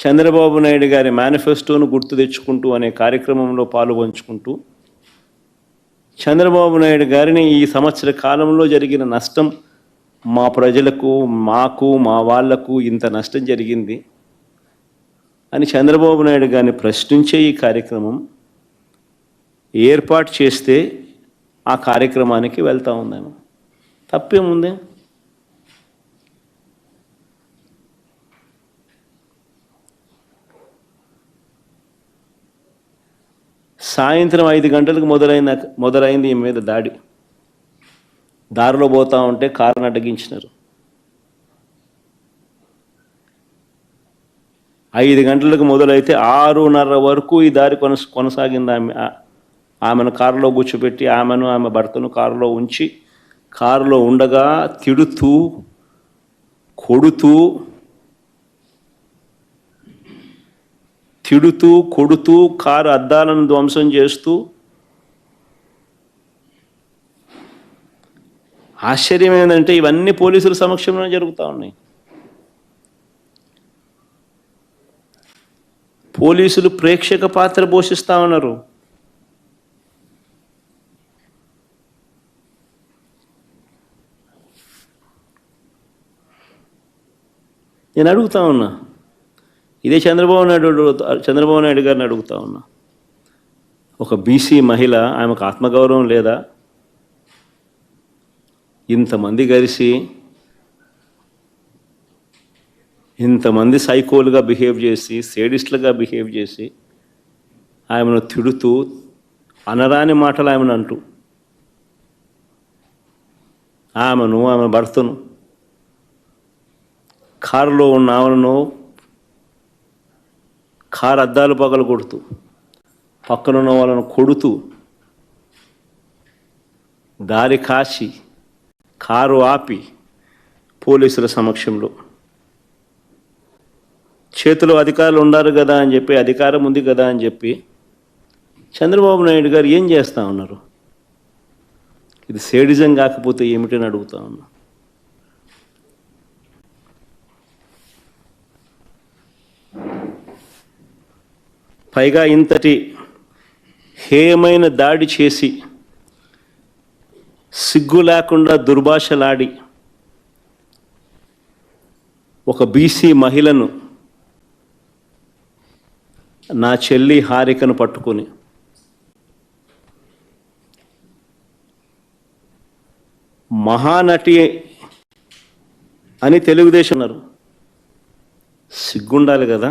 చంద్రబాబు నాయుడు గారి మేనిఫెస్టోను గుర్తు తెచ్చుకుంటూ అనే కార్యక్రమంలో పాలుపంచుకుంటూ చంద్రబాబు నాయుడు గారిని ఈ సంవత్సర కాలంలో జరిగిన నష్టం మా ప్రజలకు మాకు మా వాళ్ళకు ఇంత నష్టం జరిగింది అని చంద్రబాబు నాయుడు గారిని ప్రశ్నించే ఈ కార్యక్రమం ఏర్పాటు చేస్తే ఆ కార్యక్రమానికి వెళ్తూ ఉందాము. తప్పేముంది? సాయంత్రం ఐదు గంటలకు మొదలైన మొదలైంది ఈ మీద దాడి. దారిలో పోతా ఉంటే కారును అడ్డగించినారు. ఐదు గంటలకు మొదలైతే ఆరున్నర వరకు ఈ దారి కొనస కొనసాగింది ఆమె. ఆమెను కారులో కూర్చోబెట్టి ఆమెను ఆమె భర్తను కారులో ఉంచి కారులో ఉండగా తిడుతూ కొడుతూ తిడుతూ కొడుతూ కారు అద్దాలను ధ్వంసం చేస్తూ. ఆశ్చర్యం ఏంటంటే ఇవన్నీ పోలీసుల సమక్షంలో జరుగుతూ ఉన్నాయి. పోలీసులు ప్రేక్షక పాత్ర పోషిస్తా ఉన్నారు. నేను అడుగుతా ఉన్నా ఇదే చంద్రబాబు నాయుడు చంద్రబాబు నాయుడు గారిని అడుగుతా ఉన్నా. ఒక బీసీ మహిళ ఆమెకు ఆత్మగౌరవం లేదా? ఇంతమంది కలిసి ఇంతమంది సైకోలుగా బిహేవ్ చేసి సేడిస్ట్లుగా బిహేవ్ చేసి ఆమెను తిడుతూ అనరాని మాటలు ఆమెను అంటూ. ఆమెను ఆమె భర్తను కారులో ఉన్న ఆమెను కారు అద్దాలు పగలు కొడుతూ పక్కనున్న వాళ్ళను కొడుతూ దారి కాసి కారు ఆపి పోలీసుల సమక్షంలో. చేతిలో అధికారులు ఉన్నారు కదా అని చెప్పి అధికారం ఉంది కదా అని చెప్పి చంద్రబాబు నాయుడు గారు ఏం చేస్తా ఉన్నారు? ఇది సేడిజం కాకపోతే ఏమిటని అడుగుతా ఉన్నా. పైగా ఇంతటి హేయమైన దాడి చేసి సిగ్గు లేకుండా దుర్భాషలాడి ఒక బీసీ మహిళను నా చెల్లి హారికను పట్టుకొని మహానటి అని తెలుగుదేశం అన్నారు. సిగ్గుండాలి కదా?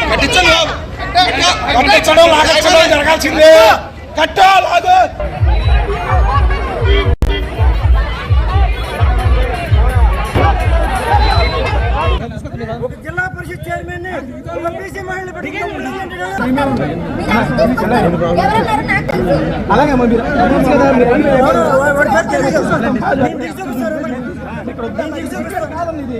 కట్టించండి లాగించడం జరగాల్సిందే కట్టా లాగు ఒక జిల్లా పరిషత్ చైర్మన్ అలాగే మరి మీరు తెలుసు కదా మీరు రండి. కాదండి ఇది.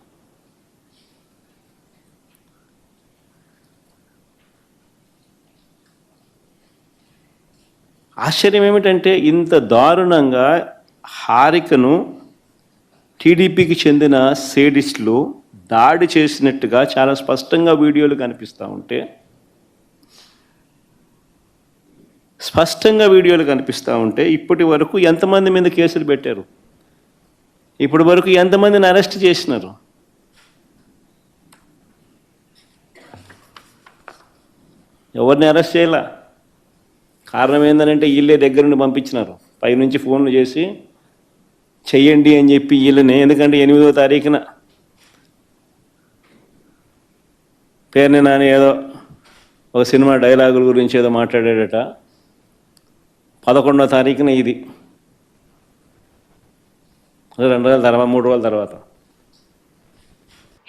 ఆశ్చర్యం ఏమిటంటే ఇంత దారుణంగా హారికను టీడీపీకి చెందిన సేడిస్టులు దాడి చేసినట్టుగా చాలా స్పష్టంగా వీడియోలు కనిపిస్తూ ఉంటే స్పష్టంగా వీడియోలు కనిపిస్తూ ఉంటే ఇప్పటి వరకు ఎంతమంది మీద కేసులు పెట్టారు? ఇప్పటి వరకు ఎంతమందిని అరెస్ట్ చేసినారు? ఎవరిని అరెస్ట్ చేయాల? కారణం ఏంటంటే వీళ్ళే దగ్గర నుండి పంపించినారు. పైనుంచి ఫోన్లు చేసి చెయ్యండి అని చెప్పి వీళ్ళని ఎందుకంటే ఎనిమిదో తారీఖున పేరుని నాని ఏదో ఒక సినిమా డైలాగుల గురించి ఏదో మాట్లాడాడట. పదకొండో తారీఖున ఇది. రెండు రోజుల తర్వాత మూడు రోజుల తర్వాత.